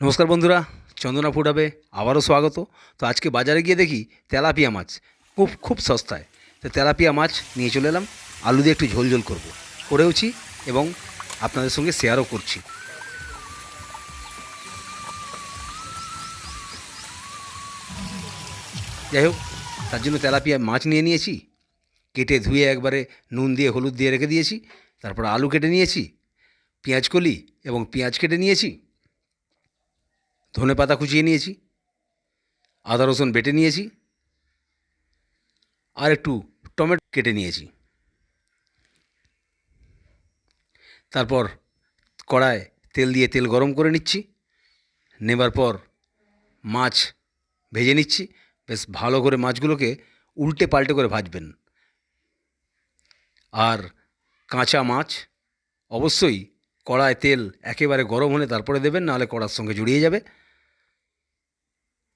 নমস্কার বন্ধুরা, চন্দনা ফুটাবে আবারও স্বাগত। তো আজকে বাজারে গিয়ে দেখি তেলাপিয়া মাছ, খুব খুব সস্তায়। তো তেলাপিয়া মাছ নিয়ে চলে এলাম, আলু দিয়ে একটু ঝোল ঝোল করব। করেওছি এবং আপনাদের সঙ্গে শেয়ারও করছি। যাই হোক, তার জন্য তেলাপিয়া মাছ নিয়ে নিয়েছি, কেটে ধুয়ে একবারে নুন দিয়ে, হলুদ দিয়ে রেখে দিয়েছি, তারপর আলু কেটে নিয়েছি, পেঁয়াজ কলি এবং পেঁয়াজ কেটে নিয়েছি ধনে পাতা কুচিয়ে নিয়েছি, আদা রসুন বেটে নিয়েছি, আর একটু টমেটো কেটে নিয়েছি। তারপর কড়ায় তেল দিয়ে তেল গরম করে নিচ্ছি, নেবার পর মাছ ভেজে নিচ্ছি, বেশ ভালো করে মাছগুলোকে উল্টে পাল্টে করে ভাজবেন। আর কাঁচা মাছ অবশ্যই কড়ায় তেল একেবারে গরম হলে তারপরে দেবেন, নাহলে কড়ার সঙ্গে জড়িয়ে যাবে।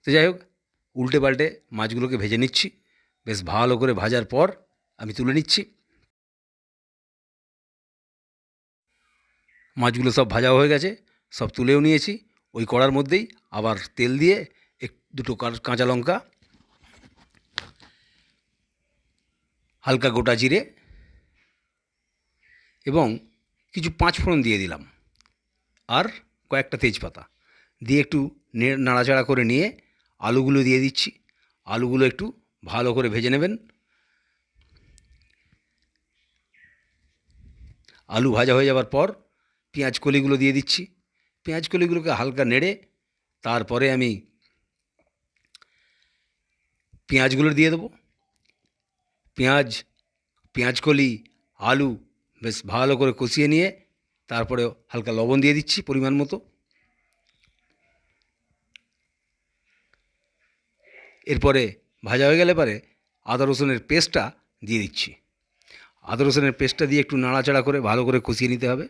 তো যাই হোক, উল্টে পাল্টে মাছগুলোকে ভেজে নিচ্ছি। বেশ ভালো করে ভাজার পর আমি তুলে নিচ্ছি। মাছগুলো সব ভাজা হয়ে গেছে, সব তুলেও নিয়েছি। ওই কড়ার মধ্যেই আবার তেল দিয়ে এক, দুটো কাঁচা লঙ্কা, হালকা গোটা জিরে এবং কিছু পাঁচ ফোড়ন দিয়ে দিলাম। আর কয়েকটা তেজপাতা দিয়ে একটু নাড়াচাড়া করে নিয়ে আলুগুলো দিয়ে দিচ্ছি। আলুগুলো একটু ভালো করে ভেজে নেবেন। আলু ভাজা হয়ে যাওয়ার পর পেঁয়াজ কলিগুলো দিয়ে দিচ্ছি। পেঁয়াজ কলিগুলোকে হালকা নেড়ে তারপরে আমি পেঁয়াজগুলো দিয়ে দেবো। পেঁয়াজ পেঁয়াজ কলি, আলু বেশ ভালো করে কষিয়ে নিয়ে তারপরে হালকা লবণ দিয়ে দিচ্ছি পরিমাণ মতো। এরপরে ভাজা হয়ে গেলে পরে আদা রসুনের পেস্টটা দিয়ে দিচ্ছি। আদা রসুনের পেস্টটা দিয়ে একটু নাড়াচাড়া করে ভালো করে কষিয়ে নিতে হবে।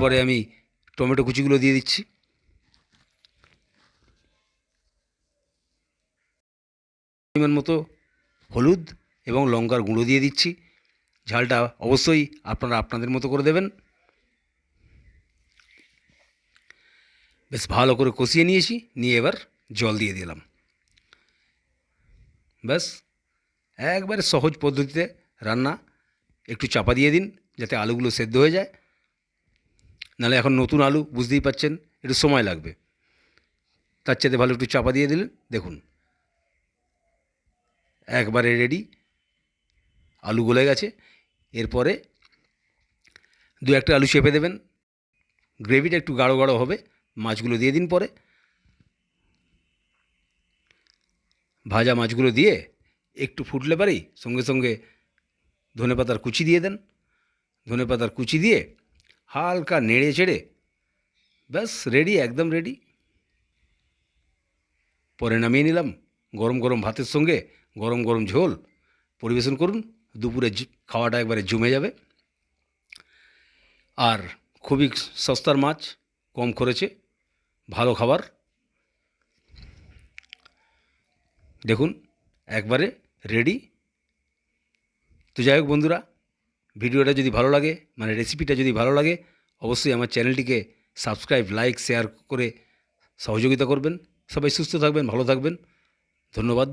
পরে আমি টমেটো কুচিগুলো দিয়ে দিচ্ছি। পরিমাণ মতো হলুদ এবং লঙ্কার গুঁড়ো দিয়ে দিচ্ছি। ঝালটা অবশ্যই আপনারা আপনাদের মতো করে দেবেন। বেশ ভালো করে কষিয়ে নিয়েছি, নিয়ে এবার জল দিয়ে দিলাম। ব্যাস, একবারে সহজ পদ্ধতিতে রান্না, একটু চাপা দিয়ে দিন যাতে আলুগুলো সেদ্ধ হয়ে যায়। নাহলে এখন নতুন আলু বুঝতেই পাচ্ছেন একটু সময় লাগবে। তার চাইতে ভালো একটু চাপা দিয়ে দিলেন, দেখুন। একবারে রেডি আলু গলে গেছে। এরপরে দু একটা আলু চেপে দেবেন। গ্রেভিটা একটু গাঢ় গাঢ় হবে। মাছগুলো দিয়ে দিন পরে। ভাজা মাছগুলো দিয়ে একটু ফুটলে পারেই সঙ্গে সঙ্গে ধনে পাতার কুচি দিয়ে দেন। ধনে পাতার কুচি দিয়ে হালকা নেড়ে চেড়ে ব্যাস রেডি একদম রেডি পরে নামিয়ে নিলাম, গরম গরম ভাতের সঙ্গে গরম গরম ঝোল। পরিবেশন করুন, দুপুরে খাওয়াটা একবারে জমে যাবে। আর খুবই সস্তার মাছ, কম খরচে। ভালো খাবার। দেখুন, একবারে রেডি তো যাই হোক বন্ধুরা, ভিডিওটা যদি ভালো লাগে মানে রেসিপিটা যদি ভালো লাগে, অবশ্যই আমার চ্যানেলটিকে সাবস্ক্রাইব লাইক শেয়ার করে সহযোগিতা করবেন। সবাই সুস্থ থাকবেন, ভালো থাকবেন। ধন্যবাদ।